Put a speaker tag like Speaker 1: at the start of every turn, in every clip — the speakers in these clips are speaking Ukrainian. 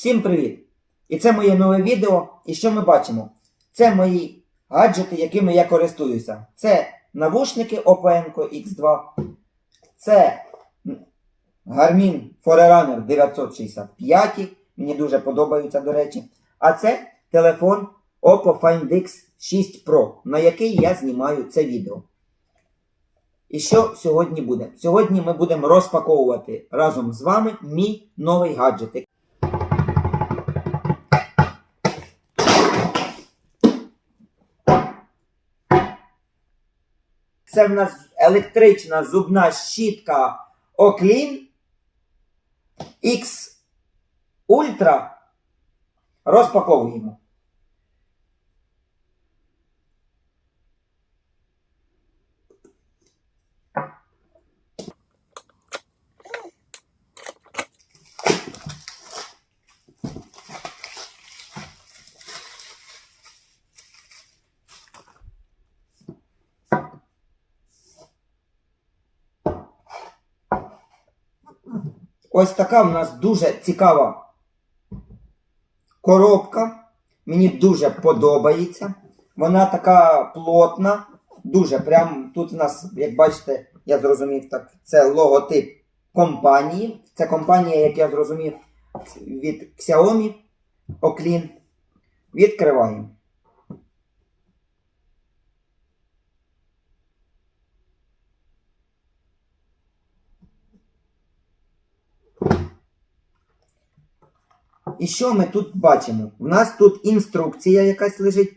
Speaker 1: Всім привіт! І це моє нове відео. І що ми бачимо? Це мої гаджети, якими я користуюся. Це навушники Oppo X2. Це Garmin Forerunner 965. Мені дуже подобаються, до речі. А це телефон Oppo Find X 6 Pro, на який я знімаю це відео. І що сьогодні буде? Сьогодні ми будемо розпаковувати разом з вами мій новий гаджет. Це в нас електрична зубна щітка Оклін X Ultra. Розпаковуємо. Ось така в нас дуже цікава коробка. Мені дуже подобається. Вона така плотна, дуже прям тут у нас, як бачите, я зрозумів так, це логотип компанії. Це компанія, як я зрозумів, від Xiaomi Oklin. Відкриваємо. І що ми тут бачимо? У нас тут інструкція якась лежить.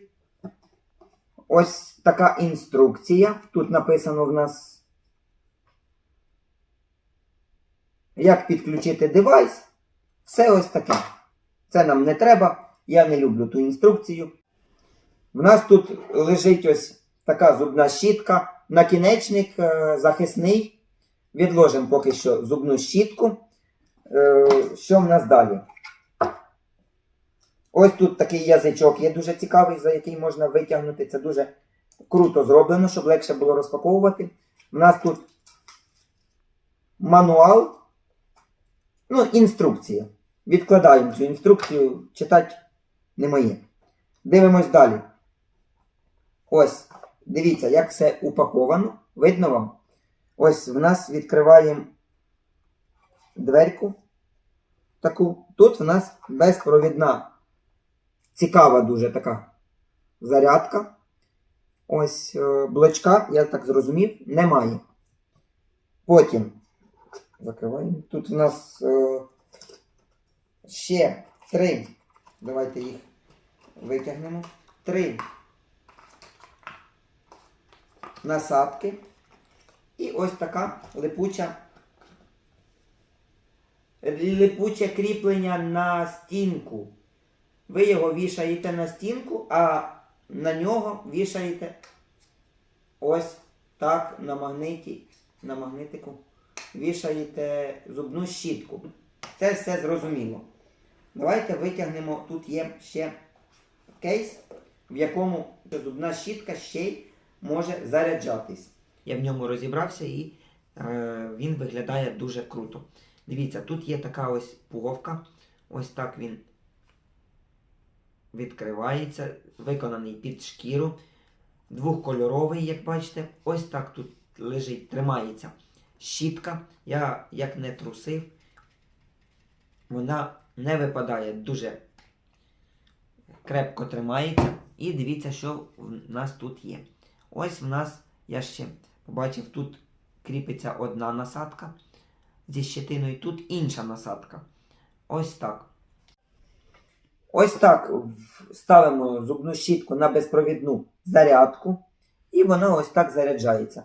Speaker 1: Ось така інструкція. Тут написано в нас, як підключити девайс. Все ось таке. Це нам не треба. Я не люблю ту інструкцію. В нас тут лежить ось така зубна щітка. Накінечник е, захисний. Відложимо поки що зубну щітку. Е, що в нас далі? Ось тут такий язичок є дуже цікавий, за який можна витягнути. Це дуже круто зроблено, щоб легше було розпаковувати. У нас тут мануал, ну, інструкція. Відкладаємо цю інструкцію, читати не моє. Дивимось далі. Ось, дивіться, як все упаковано. Видно вам? Ось в нас відкриваємо дверку. Таку. Тут в нас безпровідна цікава дуже така зарядка. Ось е, блочка, я так зрозумів, немає. Потім закриваємо. Тут у нас е, ще три. Давайте їх витягнемо. Три насадки. І ось така липуча. Липуче кріплення на стінку. Ви його вішаєте на стінку, а на нього вішаєте ось так на магниті, на магнитику. Вішаєте зубну щітку. Це все зрозуміло. Давайте витягнемо. Тут є ще кейс, в якому зубна щітка ще й може заряджатись. Я в ньому розібрався і е, він виглядає дуже круто. Дивіться, тут є така ось пуговка. Ось так він відкривається, виконаний під шкіру. Двохкольоровий, як бачите. Ось так тут лежить, тримається щітка. Я як не трусив, вона не випадає, дуже крепко тримається. І дивіться, що в нас тут є. Ось в нас, я ще побачив, тут кріпиться одна насадка зі щетиною, тут інша насадка. Ось так. Ось так ставимо зубну щітку на безпровідну зарядку, і вона ось так заряджається.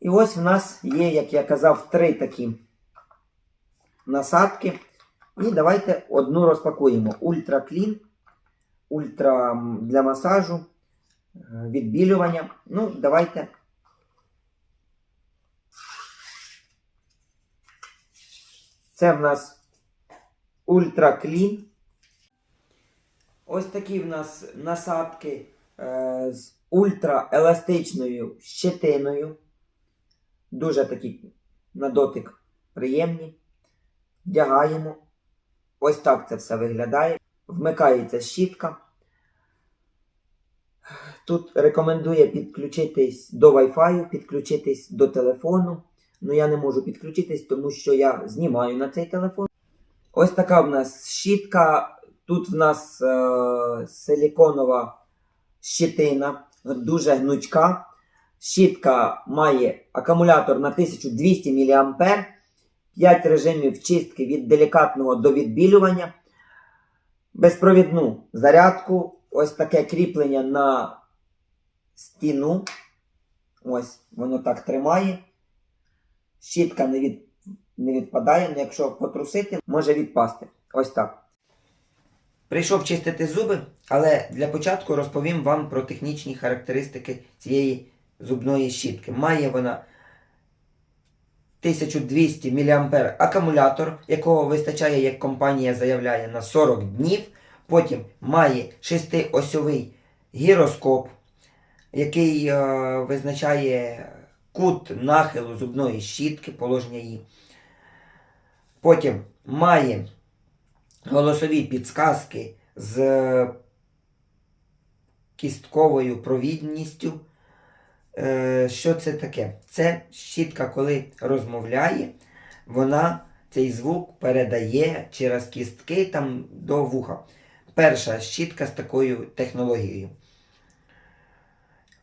Speaker 1: І ось в нас є, як я казав, три такі насадки. І давайте одну розпакуємо. Ультра Клін, ультра для масажу, е, відбілювання. Ну, давайте Це в нас Ultra Clean. Ось такі в нас насадки е, з ультраеластичною щетиною. Дуже такі на дотик приємні. Вдягаємо. Ось так це все виглядає. Вмикається щітка. Тут рекомендує підключитись до Wi-Fi, підключитись до телефону. Ну я не можу підключитись, тому що я знімаю на цей телефон. Ось така в нас щітка. Тут в нас е- силіконова щитина, дуже гнучка. Щітка має акумулятор на 1200 мА, 5 режимів чистки від делікатного до відбілювання, безпровідну зарядку, ось таке кріплення на стіну. Ось воно так тримає. Щітка не, від, не відпадає, але якщо потрусити, може відпасти. Ось так. Прийшов чистити зуби, але для початку розповім вам про технічні характеристики цієї зубної щітки. Має вона 1200 мА акумулятор, якого вистачає, як компанія заявляє, на 40 днів. Потім має шестиосьовий гіроскоп, який е, визначає кут нахилу зубної щітки, положення її. Потім має голосові підсказки з кістковою провідністю. Е, Що це таке? Це щітка, коли розмовляє, вона цей звук передає через кістки там до вуха. Перша щітка з такою технологією.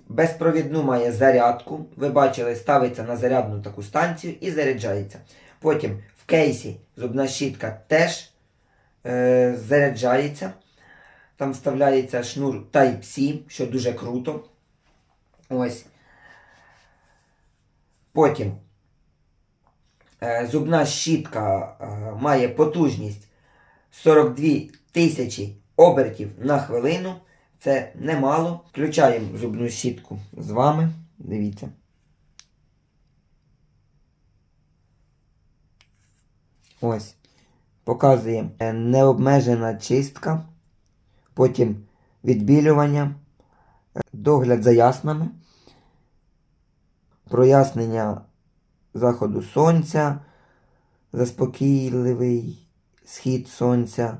Speaker 1: Безпровідну має зарядку. Ви бачили, ставиться на зарядну таку станцію і заряджається. Потім в кейсі зубна щітка теж е, заряджається. Там вставляється шнур Type-C, що дуже круто. Ось. Потім е, зубна щітка е, має потужність 42 тисячі обертів на хвилину. Це немало. Включаємо зубну щітку з вами. Дивіться. Ось. Показує е, необмежена чистка. Потім відбілювання, догляд за яснами, прояснення заходу сонця, заспокійливий схід сонця,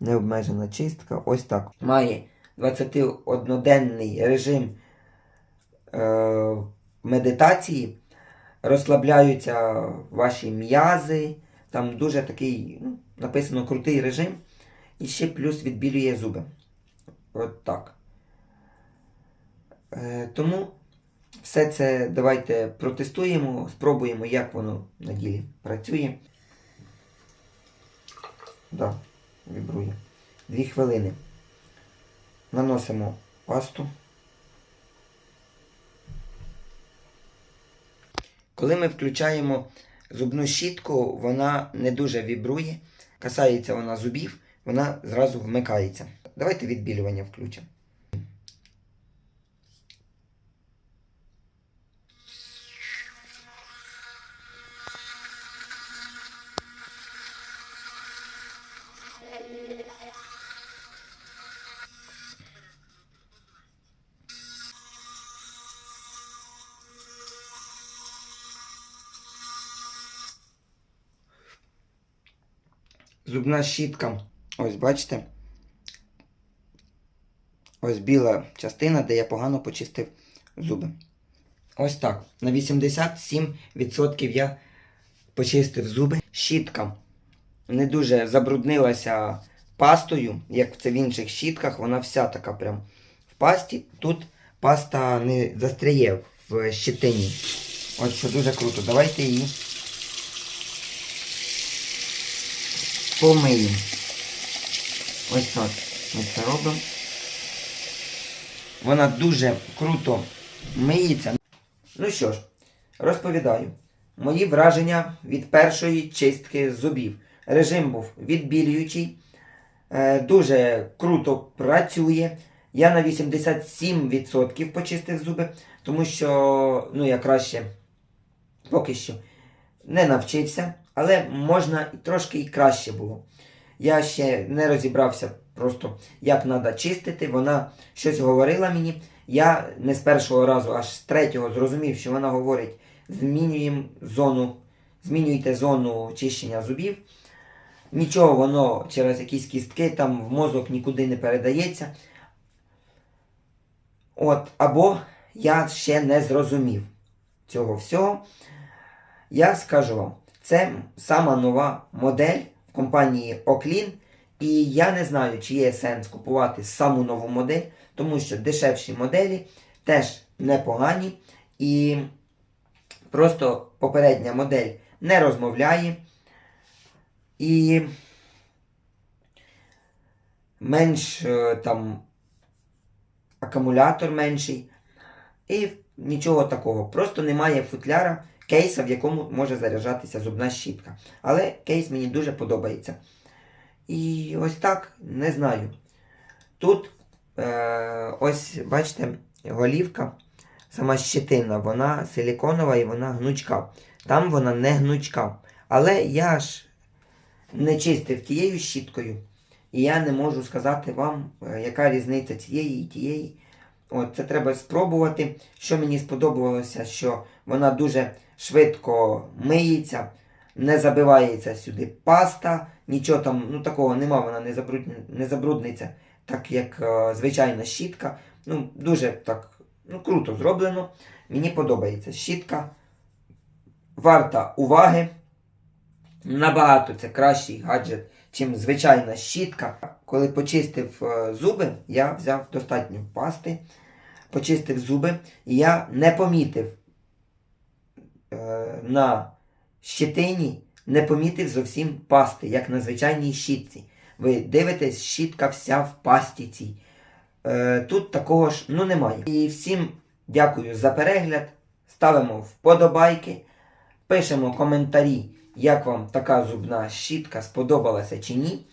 Speaker 1: необмежена чистка. Ось так. Має 21-денний режим е, медитації, розслабляються ваші м'язи. Там дуже такий, ну, написано крутий режим. І ще плюс відбілює зуби. От так. Е, тому все це давайте протестуємо, спробуємо, як воно на ділі працює. Да, вібрує. Дві хвилини. Наносимо пасту. Коли ми включаємо зубну щітку, вона не дуже вібрує. Касається вона зубів, вона зразу вмикається. Давайте відбілювання включимо. Зубна щітка. Ось бачите. Ось біла частина, де я погано почистив зуби. Ось так. На 87% я почистив зуби. Щітка не дуже забруднилася пастою, як це в інших щітках. Вона вся така прям в пасті. Тут паста не застряє в щитині. Ось що дуже круто. Давайте її помиємо. Ось так ми це робимо. Вона дуже круто миється. Ну що ж, розповідаю. Мої враження від першої чистки зубів. Режим був відбілюючий, е, дуже круто працює. Я на 87% почистив зуби, тому що ну, я краще поки що не навчився. Але можна трошки і краще було. Я ще не розібрався просто, як треба чистити. Вона щось говорила мені. Я не з першого разу, аж з третього зрозумів, що вона говорить: змінюємо зону, змінюйте зону чищення зубів. Нічого воно через якісь кістки там в мозок нікуди не передається. От, або я ще не зрозумів цього всього. Я скажу вам, це сама нова модель в компанії Оклін. І я не знаю, чи є сенс купувати саму нову модель, тому що дешевші моделі теж непогані. І просто попередня модель не розмовляє. І менш е, там акумулятор менший. І нічого такого. Просто немає футляра, кейса, в якому може заряджатися зубна щітка. Але кейс мені дуже подобається. І ось так, не знаю. Тут е, ось, бачите, голівка, сама щетина, вона силіконова і вона гнучка. Там вона не гнучка. Але я ж не чистив тією щіткою. І я не можу сказати вам, е, яка різниця цієї і тієї. От, це треба спробувати. Що мені сподобалося, що вона дуже швидко миється, не забивається сюди паста, нічого там, ну такого нема, вона не, забрудня, не забрудниться, так як е, звичайна щітка. Ну, дуже так ну, круто зроблено. Мені подобається щітка. Варта уваги. Набагато це кращий гаджет, чим звичайна щітка. Коли почистив е, зуби, я взяв достатньо пасти, почистив зуби, і я не помітив на щетині, не помітив зовсім пасти, як на звичайній щітці. Ви дивитесь, щітка вся в пасті цій. Е, тут такого ж ну, немає. І всім дякую за перегляд. Ставимо вподобайки, пишемо коментарі, як вам така зубна щітка сподобалася чи ні.